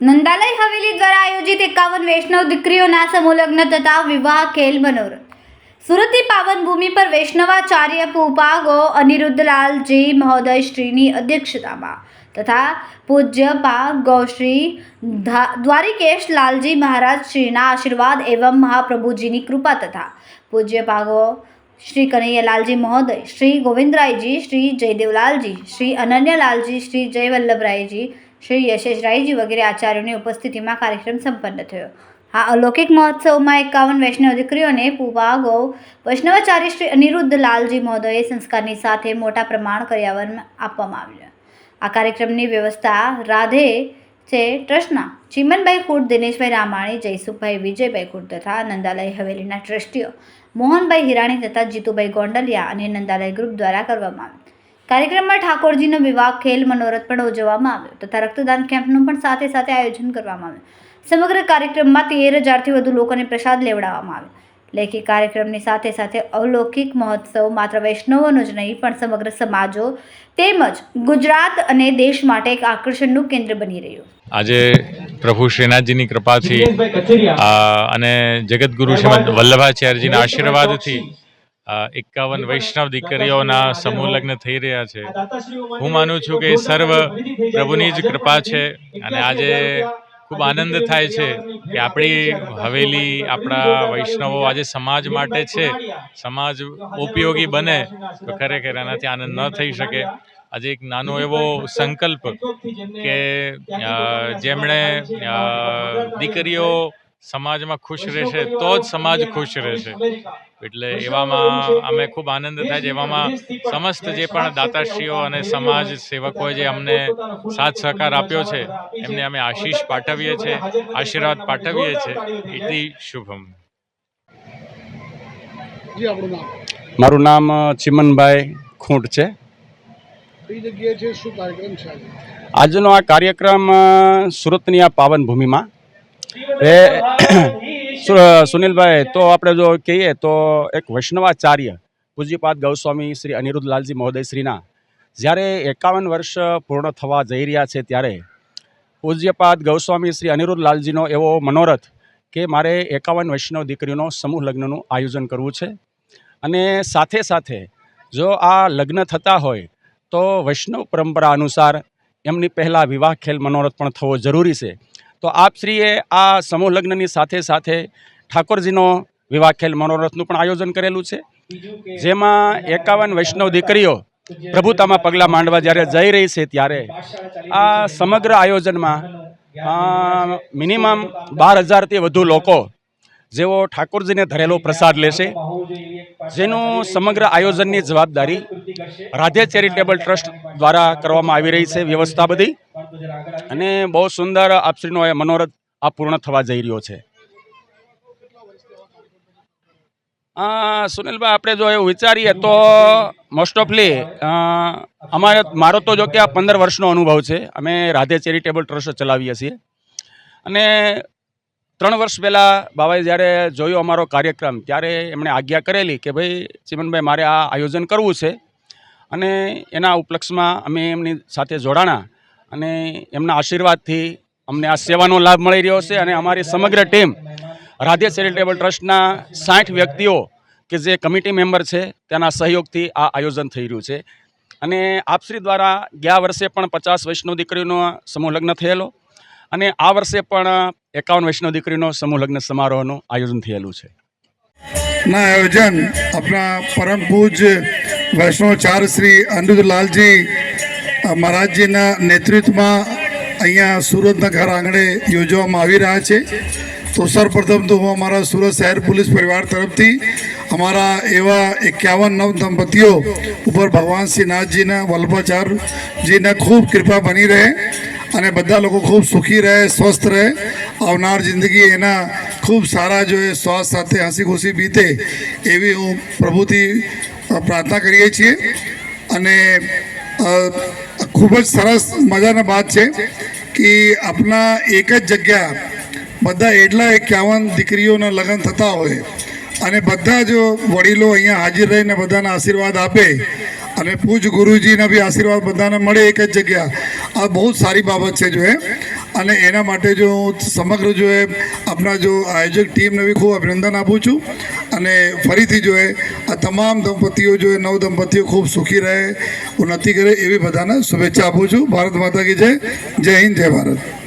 નંદાલય હવેલી દ્વારા આયોજિત એકાવન વૈષ્ણવ દીકરીઓના સમૂહ લગ્ન તથા વિવાહ ખેલ મનોરથ. સુરતની પાવન ભૂમિ પર વૈષ્ણવાચાર્ય પૂપાગો અનિરુદ્ધલાલજી મહોદય શ્રીની અધ્યક્ષતામાં તથા પૂજ્ય પા ગૌશ્રી દ્વારિકેશ લાલજી મહારાજ શ્રીના આશીર્વાદ એવં મહાપ્રભુજીની કૃપા તથા પૂજ્ય પાગો શ્રી કનૈયાલાલજી મહોદય, શ્રી ગોવિંદરાયજી, શ્રી જયદેવલાલજી, શ્રી અનન્યલાલજી, શ્રી જયવલ્લભરાયજી શ્રી યશેશરાયજી વગેરે આચાર્યોની ઉપસ્થિતિમાં કાર્યક્રમ સંપન્ન થયો. આ અલૌકિક મહોત્સવમાં એકાવન વૈષ્ણવ દીકરીઓને પૂવા, ગૌ, વૈષ્ણવાચાર્ય શ્રી અનિરુદ્ધ લાલજી મહોદયે સંસ્કારની સાથે મોટા પ્રમાણ કર્યાવરણ આપવામાં આવ્યું. આ કાર્યક્રમની વ્યવસ્થા રાધે છે ટ્રસ્ટના ચિમનભાઈ ખુટ દિનેશભાઈ રામાણી, જયસુખભાઈ વિજયભાઈ ખુટ તથા નંદાલય હવેલીના ટ્રસ્ટીઓ મોહનભાઈ હિરાણી તથા જીતુભાઈ ગોંડલિયા અને નંદાલય ગ્રુપ દ્વારા કરવામાં આવ્યું. કાર્યક્રમમાં ઠાકોરજીનો વિવાહ ખેલ મનોરથ પણ ઉજવવામાં આવ્યો. તથા રક્તદાન કેમ્પનું પણ સાથે સાથે આયોજન કરવામાં આવ્યું. સમગ્ર કાર્યક્રમમાં તેર હજારથી વધુ લોકોને પ્રસાદ લેવડાવવામાં આવ્યો. લેખિત કાર્યક્રમની સાથે સાથે અલૌકિક મહોત્સવ માત્ર વૈષ્ણવોનો જ નહીં પણ સમગ્ર સમાજો તેમજ ગુજરાત અને દેશ માટે એક આકર્ષણનું કેન્દ્ર બની રહ્યું. આજે પ્રભુ શ્રીનાથજીની કૃપાથી અને જગતગુરુ શ્રીમદ વલ્લભાચાર્યજીના આશીર્વાદથી એકાવન વૈષ્ણવ દીકરીઓના સમૂહ લગ્ન થઈ રહ્યા છે. હું માનું છું કે એ સર્વ પ્રભુની જ કૃપા છે અને આજે ખૂબ આનંદ થાય છે કે આપણી હવેલી આપણા વૈષ્ણવો આજે સમાજ માટે છે. સમાજ ઉપયોગી બને તો ખરેખર એનાથી આનંદ ન થઈ શકે. આજે એક નાનો એવો સંકલ્પ કે જેમણે દીકરીઓ સમાજમાં ખુશ રહેશે તો જ સમાજ ખુશ રહેશે. એટલે એવામાં અમે ખૂબ આનંદ થાય છે. એવામાં સમસ્ત જે પણ દાતાશ્રીઓ અને સમાજ સેવકોએ જે અમને સાથ સહકાર આપ્યો છે એમને અમે આશીષ પાઠવીએ છીએ આશીર્વાદ પાઠવીએ છીએ. ઇતિ શુભમ. જી આપણું નામ? મારું નામ ચિમનભાઈ ખૂંટ છે. આજનો આ કાર્યક્રમ સુરતની આ પાવન ભૂમિમાં એ સુનિલભાઈ, તો આપણે જો કહીએ તો એક વૈષ્ણવાચાર્ય પૂજ્યપાદ ગૌસ્વામી શ્રી અનિરુદ્ધ લાલજી મહોદયશ્રીના જ્યારે એકાવન વર્ષ પૂર્ણ થવા જઈ રહ્યા છે ત્યારે પૂજ્યપાદ ગૌસ્વામી શ્રી અનિરુદ્ધ લાલજીનો એવો મનોરથ કે મારે એકાવન વૈષ્ણવ દીકરીઓનો સમૂહ લગ્નનું આયોજન કરવું છે. અને સાથે સાથે જો આ લગ્ન થતા હોય તો વૈષ્ણવ પરંપરા અનુસાર એમની પહેલાં વિવાહ ખેલ મનોરથ પણ થવો જરૂરી છે. તો આપશ્રીએ આ સમૂહ લગ્નની સાથે સાથે ઠાકોરજીનો વિવાહ ખેલ મનોરથનું પણ આયોજન કરેલું છે. જેમાં એકાવન વૈષ્ણવ દીકરીઓ પ્રભુતામાં પગલાં માંડવા જ્યારે જઈ રહી છે ત્યારે આ સમગ્ર આયોજનમાં મિનિમમ બાર હજારથી વધુ લોકો જેઓ ઠાકોરજીને ધરેલો પ્રસાદ લેશે. જેનું સમગ્ર આયોજનની જવાબદારી રાધે ચેરિટેબલ ટ્રસ્ટ દ્વારા કરવામાં આવી રહી છે વ્યવસ્થા બધી. અને બહુ સુંદર આપશ્રીનો એ મનોરથ આ પૂર્ણ થવા જઈ રહ્યો છે. સુનિલભાઈ આપણે જો એવું વિચારીએ તો મોસ્ટ ઓફલી અમારે મારો તો જો કે આ પંદર વર્ષનો અનુભવ છે. અમે રાધે ચેરિટેબલ ટ્રસ્ટ ચલાવીએ છીએ. અને ત્રણ વર્ષ પહેલાં બાબાએ જ્યારે જોયો અમારો કાર્યક્રમ, ત્યારે એમણે આજ્ઞા કરેલી કે ભાઈ, ચિમનભાઈ, મારે આ આયોજન કરવું છે. અને એના ઉપલક્ષમાં અમે એમની સાથે જોડાણા. અને એમના આશીર્વાદથી અમને આ સેવાનો લાભ મળી રહ્યો છે અને અમારી સમગ્ર ટીમ રાધે ચેરિટેબલ ટ્રસ્ટના સાઠ વ્યક્તિઓ કે જે કમિટી મેમ્બર છે, તેના સહયોગથી આ આયોજન થઈ રહ્યું છે. અને આપશ્રી દ્વારા ગયા વર્ષે પણ પચાસ વૈષ્ણવ દીકરીનો સમૂહ લગ્ન થયેલો અને આ વર્ષે પણ એકાવન વૈષ્ણવ દીકરીનો સમૂહ લગ્ન સમારોહનું આયોજન થયેલું છે. ના, આયોજન આપણા પરમ પૂજ વૈષ્ણવ ચાર શ્રી અનિરુદ્ધલાલજી મહારાજજીના નેતૃત્વમાં અહીંયા સુરતના ઘર આંગણે યોજવામાં આવી રહ્યા છે. તો સૌપ્રથમ તો હું અમારા સુરત શહેર પોલીસ પરિવાર તરફથી અમારા એવા એકાવન નવ દંપતીઓ ઉપર ભગવાન શ્રીનાથજીના વલ્લભાચાર્યજીને ખૂબ કૃપા બની રહે અને બધા લોકો ખૂબ સુખી રહે, સ્વસ્થ રહે. આવનાર જિંદગી એના ખૂબ સારા જો એ સ્વાસ્થ્ય સાથે હસી ખુશી બીતે એવી હું પ્રભુથી પ્રાર્થના કરીએ છીએ. અને ખૂબ જ સરસ મજાના વાત છે કે આપણા એક જ જગ્યા બધા એટલા એકાવન દીકરીઓના લગ્ન થતા હોય અને બધા જો વડીલો અહીંયા હાજર રહીને બધાના આશીર્વાદ આપે અને પૂજ ગુરુજીના બી આશીર્વાદ બધાને મળે એક જ જગ્યા. આ બહુ સારી બાબત છે જો એ અને એના માટે જો સમગ્ર જો એ આપણા જો આયોજક ટીમને બી ખૂબ અભિનંદન આપું છું. અને ફરીથી જોએ આ તમામ દંપતીઓ જોએ નવ દંપતીઓ ખૂબ સુખી રહે, ઉન્નતિ કરે એવી બધાને શુભેચ્છા આપું છું. ભારત માતા કી જય જય હિન્દ, જય ભારત.